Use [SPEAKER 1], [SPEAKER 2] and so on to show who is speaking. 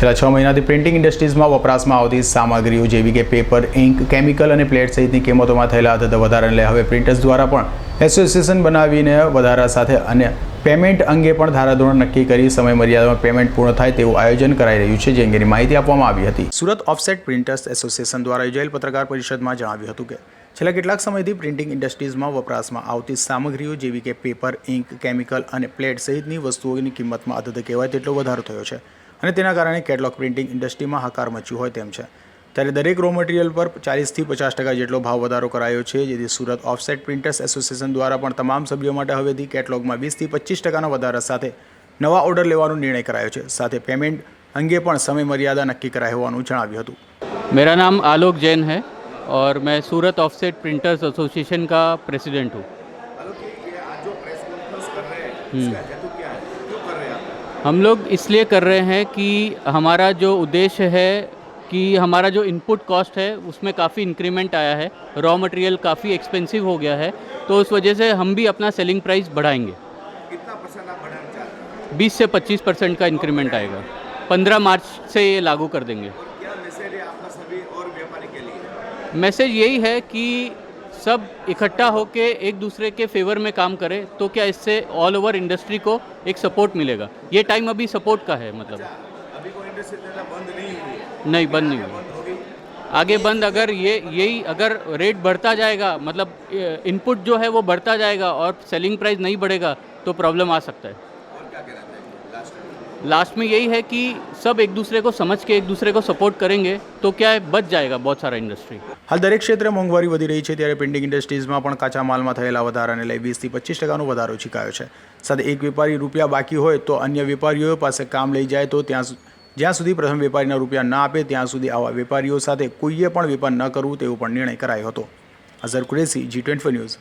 [SPEAKER 1] છેલ્લા છ મહિનાથી પ્રિન્ટિંગ ઇન્ડસ્ટ્રીઝમાં વપરાશમાં આવતી સામગ્રીઓ જેવી કે પેપર, ઇંક, કેમિકલ અને પ્લેટ સહિતની કિંમતોમાં થયેલા થતા વધારાને લઈ હવે પ્રિન્ટર્સ દ્વારા પણ એસોસિએશન બનાવીને વધારા સાથે અને પેમેન્ટ અંગે પણ ધારાધોરણ નક્કી કરી સમય મર્યાદામાં પેમેન્ટ પૂર્ણ થાય તેવું આયોજન કરાઈ રહ્યું છે, જે અંગેની માહિતી આપવામાં આવી હતી. સુરત ઓફસેટ પ્રિન્ટર્સ એસોસિએશન દ્વારા યોજાયેલ પત્રકાર પરિષદમાં જણાવ્યું હતું કે, છેલ્લા કેટલાક સમયથી પ્રિન્ટિંગ ઇન્ડસ્ટ્રીઝમાં વપરાશમાં આવતી સામગ્રીઓ જેવી કે પેપર, ઇંક, કેમિકલ અને પ્લેટ સહિતની વસ્તુઓની કિંમતમાં અધધ કહેવાય તેટલો વધારો થયો છે. અને તેના કારણે કેટલોગ પ્રિન્ટિંગ ઇન્ડસ્ટ્રીમાં હાકાર મચ્યું હોય તેમ છે ત્યારે દરેક રો મટીરિયલ પર ચાલીસથી પચાસ ટકા જેટલો ભાવ વધારો કરાયો છે જેથી સુરત ઓફસેટ પ્રિન્ટર્સ એસોસિએશન દ્વારા પણ તમામ સભ્યો માટે હવેથી કેટલોગમાં વીસથી પચીસ ટકાના વધારા સાથે નવા ઓર્ડર લેવાનો નિર્ણય કરાયો છે સાથે પેમેન્ટ અંગે પણ સમય મર્યાદા નક્કી કરાઈ હોવાનું જણાવ્યું હતું
[SPEAKER 2] मेरा नाम आलोक जैन है और मैं सूरत ऑफसेट प्रिंटर्स एसोसिएशन का प्रेसिडेंट हूँ हम्म। हम लोग इसलिए कर रहे हैं कि हमारा जो उद्देश्य है कि हमारा जो इनपुट कॉस्ट है उसमें काफ़ी इंक्रीमेंट आया है। रॉ मटेरियल काफ़ी एक्सपेंसिव हो गया है। तो उस वजह से हम भी अपना सेलिंग प्राइस बढ़ाएँगे।
[SPEAKER 3] कितना परसेंट आप बढ़ाना चाहते हैं?
[SPEAKER 2] 20 से 25 परसेंट का इंक्रीमेंट आएगा। 15 मार्च से ये लागू कर देंगे।
[SPEAKER 3] क्या मैसेज है आपका सभी और व्यापारी के लिए?
[SPEAKER 2] मैसेज यही है कि सब इकट्ठा होके एक दूसरे के फेवर में काम करें तो क्या इससे ऑल ओवर इंडस्ट्री को एक सपोर्ट मिलेगा? ये टाइम अभी सपोर्ट का है मतलब।
[SPEAKER 3] अभी कोई इंडस्ट्री बंद नहीं हुई
[SPEAKER 2] नहीं बंद नहीं
[SPEAKER 3] होगी?
[SPEAKER 2] आगे बंद अगर ये यही अगर रेट बढ़ता जाएगा मतलब इनपुट जो है वो बढ़ता जाएगा और सेलिंग प्राइस नहीं बढ़ेगा तो प्रॉब्लम आ सकता है।
[SPEAKER 3] लास्ट में
[SPEAKER 2] लास्ट में यही है कि सब एक दूसरे को समझ के एक दूसरे को सपोर्ट करेंगे तो क्या है बच जाएगा बहुत सारा इंडस्ट्री
[SPEAKER 1] હાલ દરેક ક્ષેત્રે મોંઘવારી વધી રહી છે ત્યારે પ્રિન્ટિંગ ઇન્ડસ્ટ્રીઝમાં પણ કાચા માલમાં થયેલા વધારાને લઈ વીસથી પચીસ ટકાનો વધારો ચીકાયો છે સાથે એક વેપારી રૂપિયા બાકી હોય તો અન્ય વેપારીઓ પાસે કામ લઈ જાય તો ત્યાં સુ- જ્યાં સુધી પ્રથમ વેપારીના રૂપિયા ના આપે ત્યાં સુધી આવા વેપારીઓ સાથે કોઈએ પણ વેપાર ન કરવું તેવો પણ નિર્ણય કરાયો હતો Azhar Qureshi G twenty news